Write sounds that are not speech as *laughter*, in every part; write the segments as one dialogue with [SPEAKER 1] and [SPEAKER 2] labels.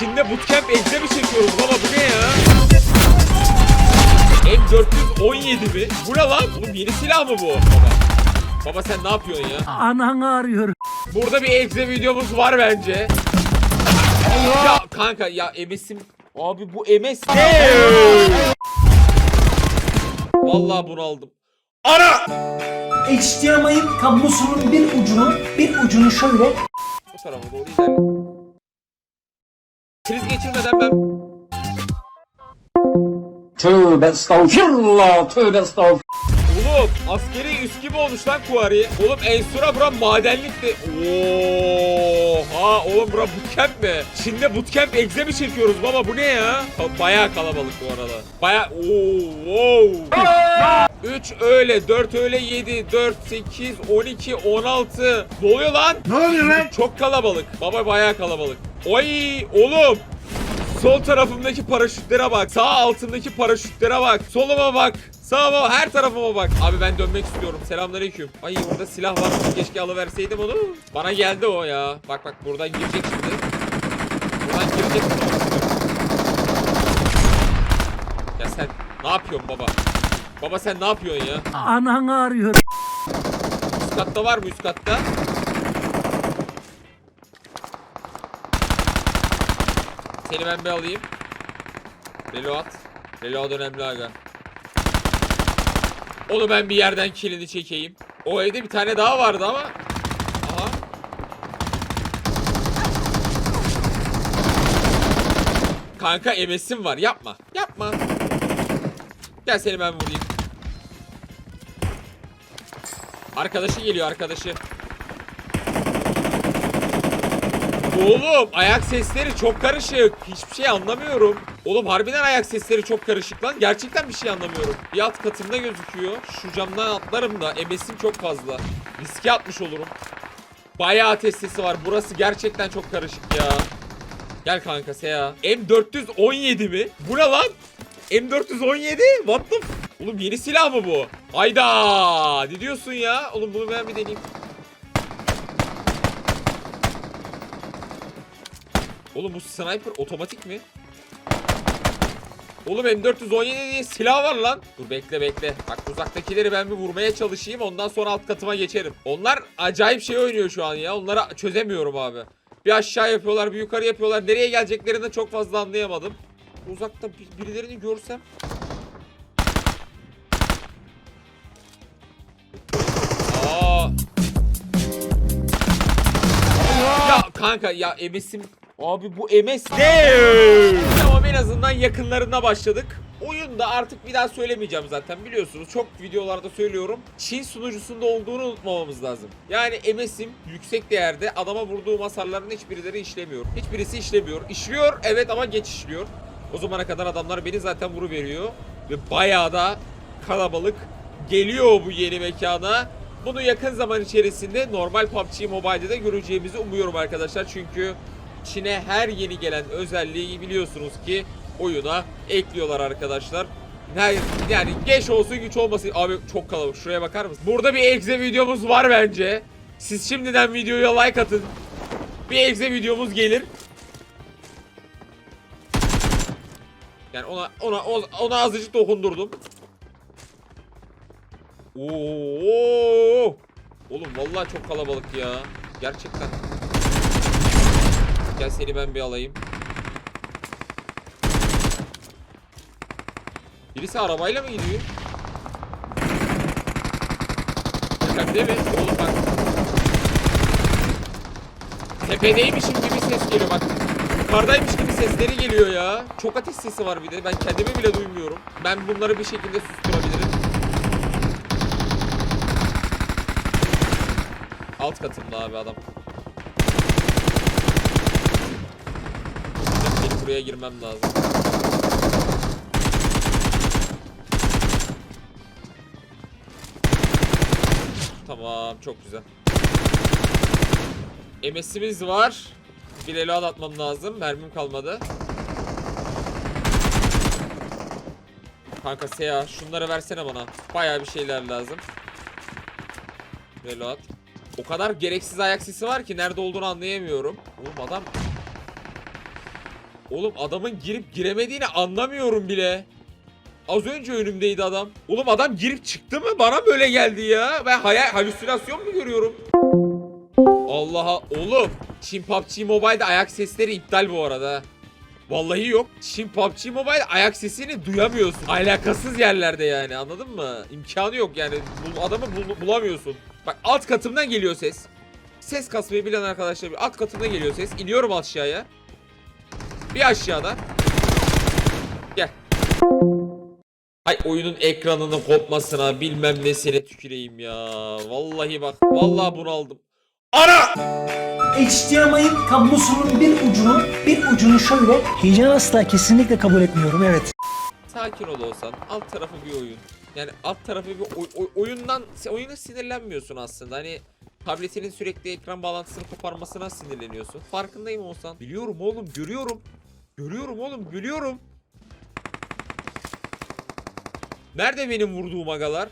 [SPEAKER 1] Çin'de bootcamp egze mi çekiyoruz baba bu ne ya? M417 mi? Bu ne lan? Oğlum yeni silah mı bu? Baba. Baba sen ne yapıyorsun ya?
[SPEAKER 2] Ananı arıyor.
[SPEAKER 1] Burada bir egze videomuz var bence. Ya kanka ya MS'im Abi bu MS? Vallahi bunu aldım. Ana!
[SPEAKER 3] HDMI'nin kablosunun bir ucunu bir ucunu şöyle
[SPEAKER 1] Bu tarafa doğru ilerle. Kriz geçirmeden ben
[SPEAKER 4] Tövbe estağfirullah, tövbe estağfirullah.
[SPEAKER 1] Oğlum askeri üst gibi olmuş lan kuvari. Oğlum Ensura bura madenlikti. Oha oğlum bura bootcamp mi? Çin'de bootcamp egze mi çekiyoruz baba bu ne ya? Bayağı kalabalık bu arada. Bayağı ooo wow. 3 öğle, 4 öğle, 7, 4, 8, 12, 16. Ne oluyor lan? Ne oluyor lan? Çok kalabalık. Baba bayağı kalabalık. Oy oğlum. Sol tarafımdaki paraşütlere bak. Sağ altındaki paraşütlere bak. Soluma bak. Sağıma bak. Her tarafıma bak. Abi ben dönmek istiyorum. Selamünaleyküm. Ay orada silah var. Keşke alıverseydim onu. Bana geldi o ya. Bak bak buradan girecek şimdi. Buradan girecek. Ya sen ne yapıyorsun baba? Baba sen ne yapıyorsun ya?
[SPEAKER 2] Ananı arıyor.
[SPEAKER 1] Üst katta var mı üst katta? Seni ben bir alayım. Reload. Reload önemli aga. Onu ben bir yerden kilini çekeyim. O evde bir tane daha vardı ama. Aha. Kanka MS'im var yapma. Yapma. Gel seni ben vurayım. Arkadaşı geliyor arkadaşı. Oğlum ayak sesleri çok karışık. Hiçbir şey anlamıyorum. Oğlum harbiden ayak sesleri çok karışık lan. Gerçekten bir şey anlamıyorum. Bir alt katımda gözüküyor. Şu camdan atlarım da MS'im çok fazla. Riske atmış olurum. Bayağı ateş sesi var. Burası gerçekten çok karışık ya. Gel kanka Seya. M417 mi? Bu ne lan? M417? What the Oğlum yeni silah mı bu? Hayda! Ne diyorsun ya? Oğlum bunu ben bir deneyeyim. Oğlum bu sniper otomatik mi? Oğlum M417 diye silah var lan. Dur bekle bekle. Bak uzaktakileri ben bir vurmaya çalışayım. Ondan sonra alt katıma geçerim. Onlar acayip şey oynuyor şu an ya. Onları çözemiyorum abi. Bir aşağı yapıyorlar, bir yukarı yapıyorlar. Nereye geleceklerini çok fazla anlayamadım. Uzakta bir- birilerini görsem. Aa. Ya kanka ya MS'im Abi bu MS ne? Tamam en azından yakınlarına başladık. Oyunda artık bir daha söylemeyeceğim zaten biliyorsunuz. Çok videolarda söylüyorum. Çin sunucusunda olduğunu unutmamamız lazım. Yani MS'im yüksek değerde adama vurduğum hasarların hiçbirileri işlemiyor. Hiçbirisi işlemiyor. İşliyor evet ama geç işliyor. O zamana kadar adamlar beni zaten vuru veriyor. Ve bayağı da kalabalık geliyor bu yeni mekana. Bunu yakın zaman içerisinde normal PUBG Mobile'de de göreceğimizi umuyorum arkadaşlar. Çünkü Çin'e her yeni gelen özelliği biliyorsunuz ki oyuna ekliyorlar arkadaşlar. Yani geç olsun güç olmasın. Abi çok kalabalık. Şuraya bakar mısın? Burada bir egze videomuz var bence. Siz şimdiden videoya like atın. Bir egze videomuz gelir. Yani ona ona ona azıcık dokundurdum. Oo! Oğlum vallahi çok kalabalık ya. Gerçekten. Gel seni ben bir alayım. Birisi arabayla mı gidiyor? Tepemde mi? Oğlum bak. Tepedeymişim gibi ses geliyor bak. Yukarıdaymış gibi sesleri geliyor ya. Çok ateş sesi var bir de. Ben kendimi bile duymuyorum. Ben bunları bir şekilde susturabilirim. Alt katımda abi adam. Benim buraya girmem lazım. Tamam çok güzel. MS'imiz var. Bir reload atmam lazım. Mermim kalmadı. Kanka Seya şunları versene bana. Bayağı bir şeyler lazım. Reload. O kadar gereksiz ayak sesi var ki nerede olduğunu anlayamıyorum. Oğlum adam Oğlum adamın girip giremediğini anlamıyorum bile. Az önce önümdeydi adam. Oğlum adam girip çıktı mı? Bana böyle geldi ya. Ben hayal halüsinasyon mu görüyorum? Allah'a oğlum. Çin PUBG Mobile'de ayak sesleri iptal bu arada. Vallahi yok. Çin PUBG Mobile ayak sesini duyamıyorsun. Alakasız yerlerde yani anladın mı? İmkanı yok yani. Bul- adamı bul- bulamıyorsun. Bak alt katımdan geliyor ses. Ses kasmayı bilen arkadaşlar alt katımdan geliyor ses. İniyorum aşağıya. Bir aşağıda. Gel. Ay oyunun ekranının kopmasına bilmem nesine tüküreyim ya. Vallahi bak. Vallahi bunu aldım. Ana!
[SPEAKER 3] HDMI kablosunun bir ucunu bir ucunu şöyle
[SPEAKER 2] Heyecan asla kesinlikle kabul etmiyorum evet.
[SPEAKER 1] Sakin ol olsan. Alt tarafı bir oyun. Yani alt tarafı bir oy- oy- oyundan oyuna sinirlenmiyorsun aslında. Hani tabletinin sürekli ekran bağlantısını koparmasına sinirleniyorsun. Farkındayım olsan. Biliyorum oğlum, görüyorum. Görüyorum oğlum, biliyorum. Nerede benim vurduğum agalar?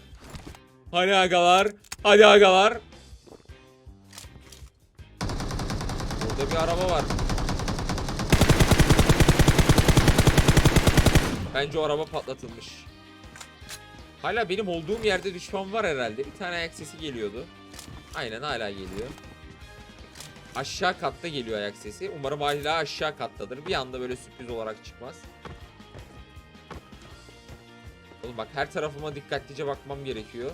[SPEAKER 1] Hani agalar? Hadi agalar. Burada bir araba var. Bence o araba patlatılmış. Hala benim olduğum yerde düşman var herhalde. Bir tane ayak sesi geliyordu. Aynen hala geliyor. Aşağı katta geliyor ayak sesi. Umarım hala aşağı kattadır. Bir anda böyle sürpriz olarak çıkmaz. Oğlum bak her tarafıma dikkatlice bakmam gerekiyor.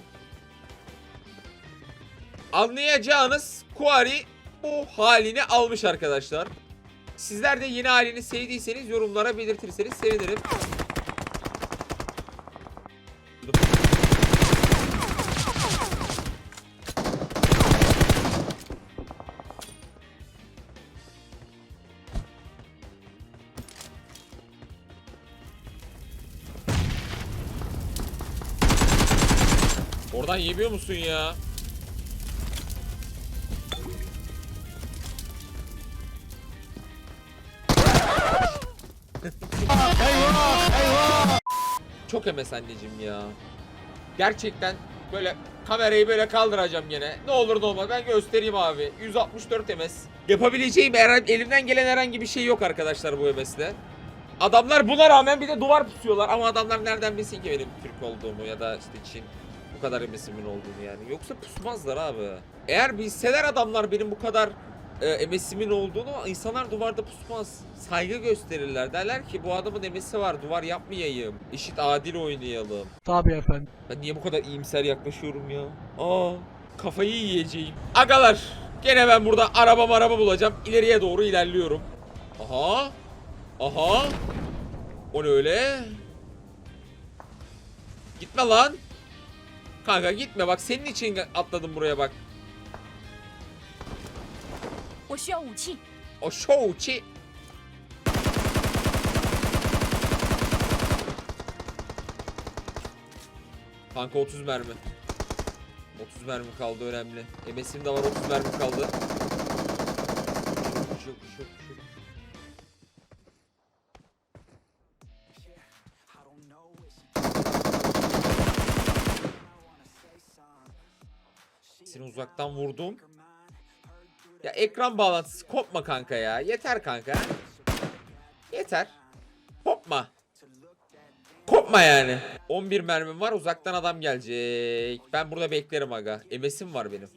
[SPEAKER 1] Anlayacağınız Kuari bu halini almış arkadaşlar. Sizler de yeni halini sevdiyseniz yorumlara belirtirseniz sevinirim. Oradan yemiyor musun ya? Çok emes anneciğim ya. Gerçekten böyle kamerayı böyle kaldıracağım gene. Ne olur ne olmaz ben göstereyim abi. 164 ms. Yapabileceğim her- elimden gelen herhangi bir şey yok arkadaşlar bu MS'de. Adamlar buna rağmen bir de duvar pusuyorlar ama adamlar nereden bilsin ki benim Türk olduğumu ya da işte Çin bu kadar MS'imin olduğunu yani. Yoksa pusmazlar abi. Eğer bilseler adamlar benim bu kadar e, MS'imin olduğunu insanlar duvarda pusmaz. Saygı gösterirler. Derler ki bu adamın MS'i var duvar yapmayayım. Eşit adil oynayalım.
[SPEAKER 2] Tabii efendim.
[SPEAKER 1] Ben niye bu kadar iyimser yaklaşıyorum ya? Aa, kafayı yiyeceğim. Agalar, gene ben burada araba araba bulacağım. İleriye doğru ilerliyorum. Aha. Aha. O ne öyle? Gitme lan. Kanka gitme bak senin için atladım buraya bak. O şouçi. Kanka 30 mermi. 30 mermi kaldı önemli. MS'im de var 30 mermi kaldı. Yok yok yok. uzaktan vurdum. Ya ekran bağlantısı kopma kanka ya. Yeter kanka. Yeter. Kopma. Kopma yani. 11 mermim var uzaktan adam gelecek. Ben burada beklerim aga. Emesim var benim.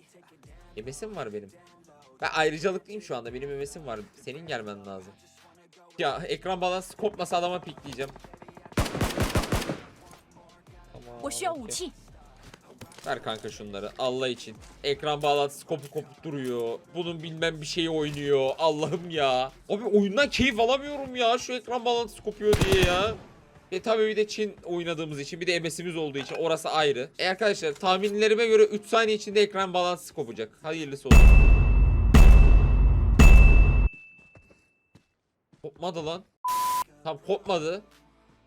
[SPEAKER 1] Emesim var benim. Ben ayrıcalıklıyım şu anda. Benim emesim var. Senin gelmen lazım. Ya ekran balansı kopmasa adama pikleyeceğim. Tamam.
[SPEAKER 5] Okay.
[SPEAKER 1] Ver kanka şunları Allah için. Ekran bağlantısı kopup kopup duruyor. Bunun bilmem bir şeyi oynuyor. Allah'ım ya. Abi oyundan keyif alamıyorum ya. Şu ekran bağlantısı kopuyor diye ya. E tabi bir de Çin oynadığımız için bir de MS'imiz olduğu için orası ayrı. E arkadaşlar tahminlerime göre 3 saniye içinde ekran bağlantısı kopacak. Hayırlısı olsun. Kopmadı lan. Tam kopmadı.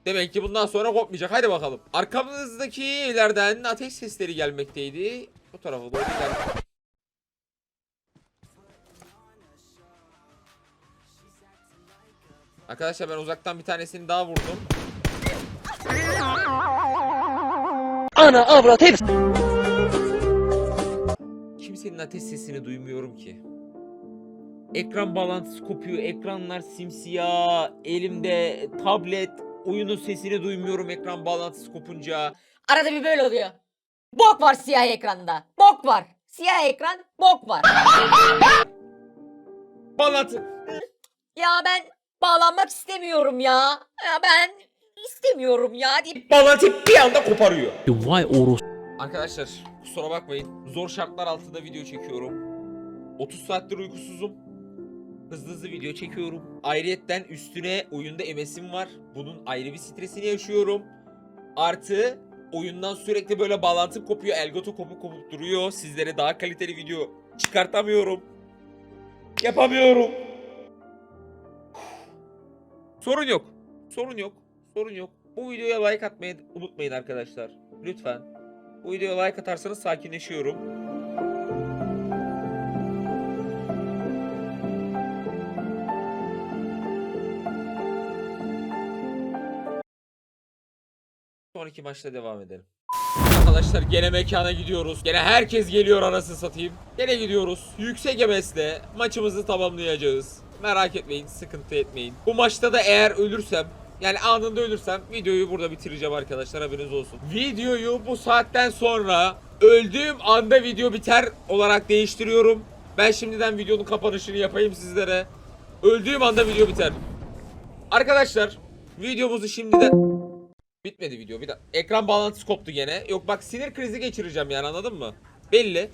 [SPEAKER 1] Demek ki bundan sonra kopmayacak. Hadi bakalım. Arkamızdaki evlerden ateş sesleri gelmekteydi. Bu tarafa doğru ilerledik. Arkadaşlar ben uzaktan bir tanesini daha vurdum.
[SPEAKER 4] Ana avrat hepsi.
[SPEAKER 1] Kimsenin ateş sesini duymuyorum ki. Ekran bağlantısı kopuyor. Ekranlar simsiyah. Elimde tablet. Oyunun sesini duymuyorum ekran bağlantısı kopunca.
[SPEAKER 6] Arada bir böyle oluyor. Bok var siyah ekranda. Bok var. Siyah ekran, bok var. *laughs*
[SPEAKER 1] Bağlantı.
[SPEAKER 6] Ya ben bağlanmak istemiyorum ya. Ya ben istemiyorum ya deyip
[SPEAKER 1] Bağlantı bir anda koparıyor.
[SPEAKER 4] Vay oros.
[SPEAKER 1] Arkadaşlar kusura bakmayın. Zor şartlar altında video çekiyorum. 30 saattir uykusuzum. Hızlı hızlı video çekiyorum. Ayrıyetten üstüne oyunda MS'im var. Bunun ayrı bir stresini yaşıyorum. Artı oyundan sürekli böyle bağlantım kopuyor. Elgato kopup kopup duruyor. Sizlere daha kaliteli video çıkartamıyorum. Yapamıyorum. Sorun yok. Sorun yok. Sorun yok. Bu videoya like atmayı unutmayın arkadaşlar. Lütfen. Bu videoya like atarsanız sakinleşiyorum. Sonraki maçta devam edelim. Arkadaşlar gene mekana gidiyoruz. Gene herkes geliyor anasını satayım. Gene gidiyoruz. Yüksek emesle maçımızı tamamlayacağız. Merak etmeyin, sıkıntı etmeyin. Bu maçta da eğer ölürsem yani anında ölürsem videoyu burada bitireceğim arkadaşlar haberiniz olsun. Videoyu bu saatten sonra öldüğüm anda video biter olarak değiştiriyorum. Ben şimdiden videonun kapanışını yapayım sizlere. Öldüğüm anda video biter. Arkadaşlar videomuzu şimdiden Bitmedi video. Bir de ekran bağlantısı koptu gene. Yok bak sinir krizi geçireceğim yani anladın mı? Belli.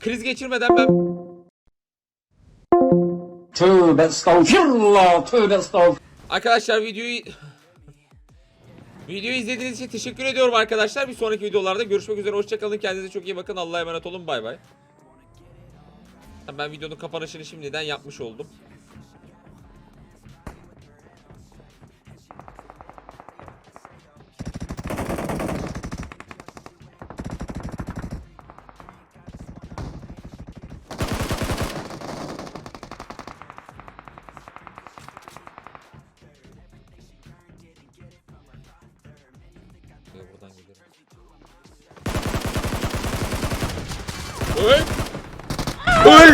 [SPEAKER 1] Kriz geçirmeden ben
[SPEAKER 7] Tövbe estağfirullah, tövbe estağfirullah.
[SPEAKER 1] Arkadaşlar videoyu Videoyu izlediğiniz için teşekkür ediyorum arkadaşlar. Bir sonraki videolarda görüşmek üzere. Hoşçakalın. Kendinize çok iyi bakın. Allah'a emanet olun. Bay bay. Ben videonun kapanışını şimdiden yapmış oldum. เฮ้ยเฮ้ย